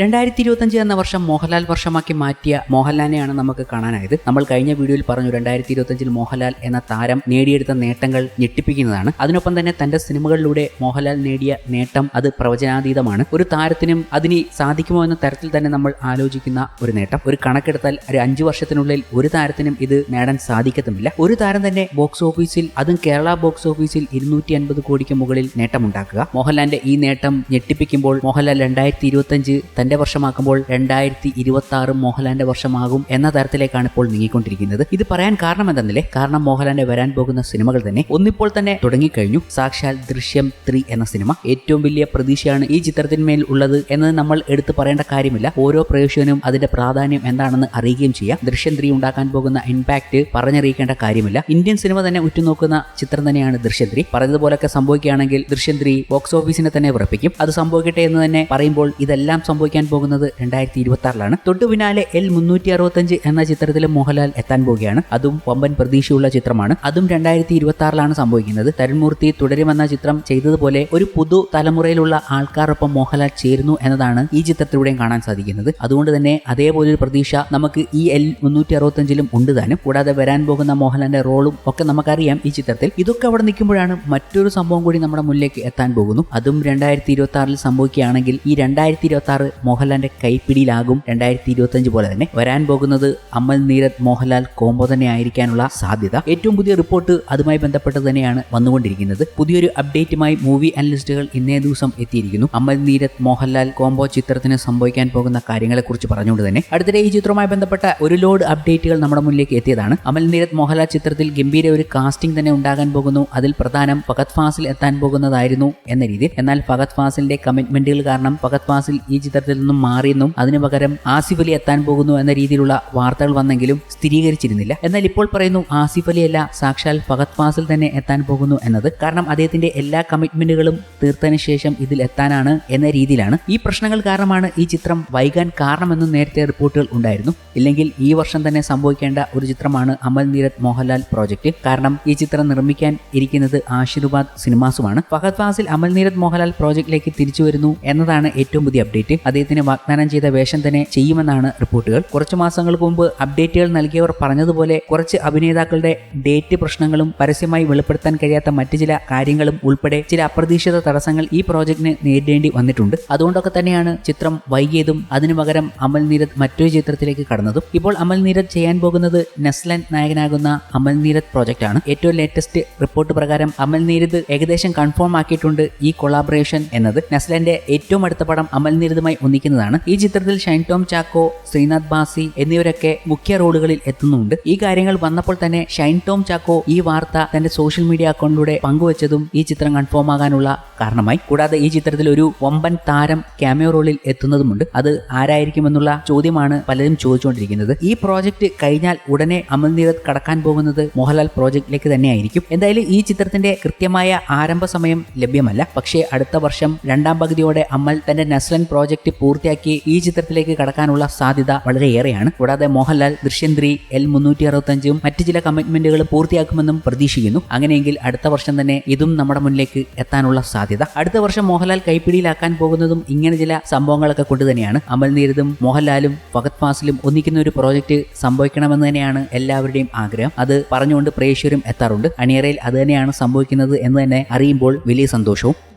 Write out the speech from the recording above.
രണ്ടായിരത്തി ഇരുപത്തഞ്ച് എന്ന വർഷം മോഹൻലാൽ വർഷമാക്കി മാറ്റിയ മോഹൻലാലിനെയാണ് നമുക്ക് കാണാനായത്. നമ്മൾ കഴിഞ്ഞ വീഡിയോയിൽ പറഞ്ഞു രണ്ടായിരത്തി ഇരുപത്തഞ്ചിൽ മോഹൻലാൽ എന്ന താരം നേടിയെടുത്ത നേട്ടങ്ങൾ ഞെട്ടിപ്പിക്കുന്നതാണ്. അതിനൊപ്പം തന്നെ തന്റെ സിനിമകളിലൂടെ മോഹൻലാൽ നേടിയ നേട്ടം അത് പ്രവചനാതീതമാണ്. ഒരു താരത്തിനും അതിന് സാധിക്കുമോ എന്ന തരത്തിൽ തന്നെ നമ്മൾ ആലോചിക്കുന്ന ഒരു നേട്ടം. ഒരു കണക്കെടുത്താൽ ഒരു അഞ്ചു വർഷത്തിനുള്ളിൽ ഒരു താരത്തിനും ഇത് നേടാൻ സാധിക്കത്തുമില്ല. ഒരു താരം തന്നെ ബോക്സ് ഓഫീസിൽ അതും കേരള ബോക്സ് ഓഫീസിൽ ഇരുന്നൂറ്റി അൻപത് കോടിക്ക് മുകളിൽ നേട്ടമുണ്ടാക്കുക. മോഹൻലാലിന്റെ ഈ നേട്ടം ഞെട്ടിപ്പിക്കുമ്പോൾ മോഹൻലാൽ രണ്ടായിരത്തി ഇരുപത്തഞ്ച് തന്റെ വർഷമാക്കുമ്പോൾ രണ്ടായിരത്തി ഇരുപത്തി ആറ് മോഹൻലാലിന്റെ വർഷമാകും എന്ന തരത്തിലേക്കാണ് ഇപ്പോൾ നീങ്ങിക്കൊണ്ടിരിക്കുന്നത്. ഇത് പറയാൻ കാരണം എന്തെന്നില്ലേ? കാരണം മോഹൻലാലിന്റെ വരാൻ പോകുന്ന സിനിമകൾ തന്നെ ഒന്നിപ്പോൾ തന്നെ തുടങ്ങിക്കഴിഞ്ഞു. സാക്ഷാൽ ദൃശ്യം ത്രീ എന്ന സിനിമ. ഏറ്റവും വലിയ പ്രതീക്ഷയാണ് ഈ ചിത്രത്തിന്മേൽ ഉള്ളത് എന്നത് നമ്മൾ എടുത്തു പറയേണ്ട കാര്യമില്ല. ഓരോ പ്രേക്ഷകനും അതിന്റെ പ്രാധാന്യം എന്താണെന്ന് അറിയുകയും ചെയ്യാം. ദൃശ്യം ത്രീ ഉണ്ടാക്കാൻ പോകുന്ന ഇമ്പാക്ട് പറഞ്ഞറിയിക്കേണ്ട കാര്യമില്ല. ഇന്ത്യൻ സിനിമ തന്നെ ഉറ്റുനോക്കുന്ന ചിത്രം തന്നെയാണ് ദൃശ്യം ത്രീ. പറഞ്ഞതുപോലൊക്കെ സംഭവിക്കുകയാണെങ്കിൽ ദൃശ്യം ത്രീ ബോക്സ് ഓഫീസിനെ തന്നെ വിറപ്പിക്കും. അത് സംഭവിക്കട്ടെ എന്ന് തന്നെ പറയുമ്പോൾ ഇതെല്ലാം സംഭവിക്കാൻ പോകുന്നത് രണ്ടായിരത്തി ഇരുപത്തി ആറിലാണ് തൊട്ടു പിന്നാലെ എൽ മുന്നൂറ്റി അറുപത്തഞ്ച് എന്ന ചിത്രത്തിൽ മോഹൻലാൽ എത്താൻ പോവുകയാണ്. അതും വമ്പൻ പ്രതീക്ഷയുള്ള ചിത്രമാണ്. അതും രണ്ടായിരത്തി ഇരുപത്തി ആറിലാണ് സംഭവിക്കുന്നത്. തരുൺമൂർത്തി തുടരുമെന്ന ചിത്രം ചെയ്തതുപോലെ ഒരു പുതു തലമുറയിലുള്ള ആൾക്കാരൊപ്പം മോഹൻലാൽ ചേരുന്നു എന്നതാണ് ഈ ചിത്രത്തിലൂടെയും കാണാൻ സാധിക്കുന്നത്. അതുകൊണ്ട് തന്നെ അതേപോലെ ഒരു പ്രതീക്ഷ നമുക്ക് ഈ എൽ മുന്നൂറ്റി അറുപത്തഞ്ചിലും ഉണ്ട് താനും. കൂടാതെ വരാൻ പോകുന്ന മോഹൻലാലിന്റെ റോളും ഒക്കെ നമുക്കറിയാം ഈ ചിത്രത്തിൽ. ഇതൊക്കെ അവിടെ നിൽക്കുമ്പോഴാണ് മറ്റൊരു സംഭവം കൂടി നമ്മുടെ മുന്നിലേക്ക് എത്താൻ പോകുന്നു. അതും രണ്ടായിരത്തി ഇരുപത്തി ആറിൽ സംഭവിക്കുകയാണെങ്കിൽ ഈ രണ്ടായിരത്തി ഇരുപത്തി ആറ് മോഹൻലാലിന്റെ കൈപ്പിടിയിലാകും രണ്ടായിരത്തി ഇരുപത്തി പോലെ തന്നെ വരാൻ പോകുന്നത് അമൽ നീരത് മോഹൻലാൽ കോംബോ തന്നെ ആയിരിക്കാനുള്ള സാധ്യത. ഏറ്റവും പുതിയ റിപ്പോർട്ട് അതുമായി ബന്ധപ്പെട്ട് തന്നെയാണ് വന്നുകൊണ്ടിരിക്കുന്നത്. പുതിയൊരു അപ്ഡേറ്റുമായി മൂവി അനലിസ്റ്റുകൾ ഇന്നേ ദിവസം എത്തിയിരിക്കുന്നു. അമൽ നീരത് മോഹൻലാൽ കോംബോ ചിത്രത്തിന് സംഭവിക്കാൻ പോകുന്ന കാര്യങ്ങളെ കാര്യങ്ങളെക്കുറിച്ച് പറഞ്ഞുകൊണ്ട് തന്നെ അടുത്തിടെ ഈ ചിത്രവുമായി ബന്ധപ്പെട്ട ഒരു ലോഡ് അപ്ഡേറ്റുകൾ നമ്മുടെ മുന്നിലേക്ക് എത്തിയതാണ്. അമൽ നീരത് മോഹൻലാൽ ചിത്രത്തിൽ ഗംഭീര ഒരു കാസ്റ്റിംഗ് തന്നെ ഉണ്ടാകാൻ പോകുന്നു. അതിൽ പ്രധാനം ഫഗത് ഫാസിൽ എത്താൻ പോകുന്നതായിരുന്നു എന്ന രീതിയിൽ. എന്നാൽ ഫഗത് ഫാസിലിന്റെ കമ്മിറ്റ്മെന്റുകൾ കാരണം ഫഗത് ഫാസിൽ ഈ ചിത്രത്തിൽ നിന്നും മാറിയെന്നും അതിനു പകരം ആസിഫ് അലി എത്താൻ പോകുന്നു എന്ന രീതിയിലുള്ള വാർത്തകൾ വന്നെങ്കിലും സ്ഥിരീകരിച്ചിരുന്നില്ല. എന്നാൽ ഇപ്പോൾ പറയുന്നു ആസിഫ് അലി അല്ല സാക്ഷാൽ ഫഹദ് ഫാസിൽ തന്നെ എത്താൻ പോകുന്നു എന്നത്. കാരണം അദ്ദേഹത്തിന്റെ എല്ലാ കമ്മിറ്റ്മെന്റുകളും തീർത്തതിന് ശേഷം ഇതിൽ എത്താനാണ് എന്ന രീതിയിലാണ്. ഈ പ്രശ്നങ്ങൾ കാരണമാണ് ഈ ചിത്രം വൈകാൻ കാരണമെന്ന് നേരത്തെ റിപ്പോർട്ടുകൾ ഉണ്ടായിരുന്നു. ഇല്ലെങ്കിൽ ഈ വർഷം തന്നെ സംഭവിക്കേണ്ട ഒരു ചിത്രമാണ് അമൽ നീരത് മോഹൻലാൽ പ്രോജക്റ്റ്. കാരണം ഈ ചിത്രം നിർമ്മിക്കാൻ ഇരിക്കുന്നത് ആശീർവാദ് സിനിമാസുമാണ്. ഫഹദ് ഫാസിൽ അമൽ നീരത് മോഹൻലാൽ പ്രോജക്റ്റിലേക്ക് തിരിച്ചു വരുന്നു എന്നതാണ് ഏറ്റവും പുതിയ അപ്ഡേറ്റ്. അദ്ദേഹത്തിന് വാഗ്ദാനം ചെയ്ത വേഷം തന്നെ ചെയ്യുമെന്നാണ് റിപ്പോർട്ടുകൾ. കുറച്ച് മാസങ്ങൾക്ക് മുമ്പ് അപ്ഡേറ്റുകൾ നൽകിയവർ പറഞ്ഞതുപോലെ കുറച്ച് അഭിനേതാക്കളുടെ ഡേറ്റ് പ്രശ്നങ്ങളും പരസ്യമായി വെളിപ്പെടുത്താൻ കഴിയാത്ത മറ്റ് ചില കാര്യങ്ങളും ഉൾപ്പെടെ ചില അപ്രതീക്ഷിത തടസ്സങ്ങൾ ഈ പ്രോജക്റ്റിന് നേരിടേണ്ടി വന്നിട്ടുണ്ട്. അതുകൊണ്ടൊക്കെ തന്നെയാണ് ചിത്രം വൈകിയതും അതിനു പകരം അമൽ നീരത് മറ്റൊരു ചിത്രത്തിലേക്ക് കടന്നതും. ഇപ്പോൾ അമൽ നീരത് ചെയ്യാൻ പോകുന്നത് നെസ്ലൻ നായകനാകുന്ന അമൽ നീരത് പ്രോജക്റ്റാണ് ഏറ്റവും ലേറ്റസ്റ്റ് റിപ്പോർട്ട് പ്രകാരം അമൽ നീരത് ഏകദേശം കൺഫേം ആക്കിയിട്ടുണ്ട് ഈ കൊളാബറേഷൻ എന്നത്. നെസ്ലന്റെ ഏറ്റവും അടുത്ത പടം അമൽ നീരതുമായി ഒന്നിക്കുന്നതാണ് ഈ ചിത്രത്തിൽ ഷൈൻ ടോം ചാക്കോ ശ്രീനാഥ് ബാസി എന്നിവരൊക്കെ മുഖ്യ റോളുകളിൽ എത്തുന്നുണ്ട്. ഈ കാര്യങ്ങൾ വന്നപ്പോൾ തന്നെ ഷൈൻ ടോം ചാക്കോ ഈ വാർത്ത തന്റെ സോഷ്യൽ മീഡിയ അക്കൗണ്ടിലൂടെ പങ്കുവച്ചതും ഈ ചിത്രം കൺഫേം ആകാനുള്ള കാരണമായി. കൂടാതെ ഈ ചിത്രത്തിൽ ഒരു വമ്പൻ താരം ക്യാമിയോ റോളിൽ എത്തുന്നതുമുണ്ട്. അത് ആരായിരിക്കുമെന്നുള്ള ചോദ്യമാണ് പലരും ചോദിച്ചുകൊണ്ടിരിക്കുന്നത്. ഈ പ്രോജക്റ്റ് കഴിഞ്ഞാൽ ഉടനെ അമൽ നീരത് കടക്കാൻ പോകുന്നത് മോഹൻലാൽ പ്രോജക്റ്റിലേക്ക് തന്നെയായിരിക്കും. എന്തായാലും ഈ ചിത്രത്തിന്റെ കൃത്യമായ ആരംഭ സമയം ലഭ്യമല്ല. പക്ഷേ അടുത്ത വർഷം രണ്ടാം പകുതിയോടെ അമൽ തന്റെ നസ്ലൻ പ്രോജക്റ്റ് പൂർത്തിയാക്കി ഈ ചിത്രത്തിലേക്ക് കടക്കാനുള്ള സാധ്യത വളരെയേറെയാണ്. കൂടാതെ മോഹൻലാൽ ദൃശ്യം ത്രീ എൽ മുന്നൂറ്റി അറുപത്തഞ്ചും മറ്റ് ചില കമ്മിറ്റ്മെന്റുകൾ പൂർത്തിയാക്കുമെന്നും പ്രതീക്ഷിക്കുന്നു. അങ്ങനെയെങ്കിൽ അടുത്ത വർഷം തന്നെ ഇതും നമ്മുടെ മുന്നിലേക്ക് എത്താനുള്ള സാധ്യത അടുത്ത വർഷം മോഹൻലാൽ കൈപ്പിടിയിലാക്കാൻ പോകുന്നതും ഇങ്ങനെ ചില സംഭവങ്ങളൊക്കെ കൊണ്ട് തന്നെയാണ്. അമൽ നീരതും മോഹൻലാലും ഫഗത് ഫാസിലും ഒന്നിക്കുന്ന ഒരു പ്രോജക്റ്റ് സംഭവിക്കണമെന്ന് തന്നെയാണ് എല്ലാവരുടെയും ആഗ്രഹം. അത് പറഞ്ഞുകൊണ്ട് പ്രേക്ഷകരും എത്താറുണ്ട്. അണിയറയിൽ അത് തന്നെയാണ് സംഭവിക്കുന്നത് എന്ന് തന്നെ അറിയുമ്പോൾ വലിയ സന്തോഷവും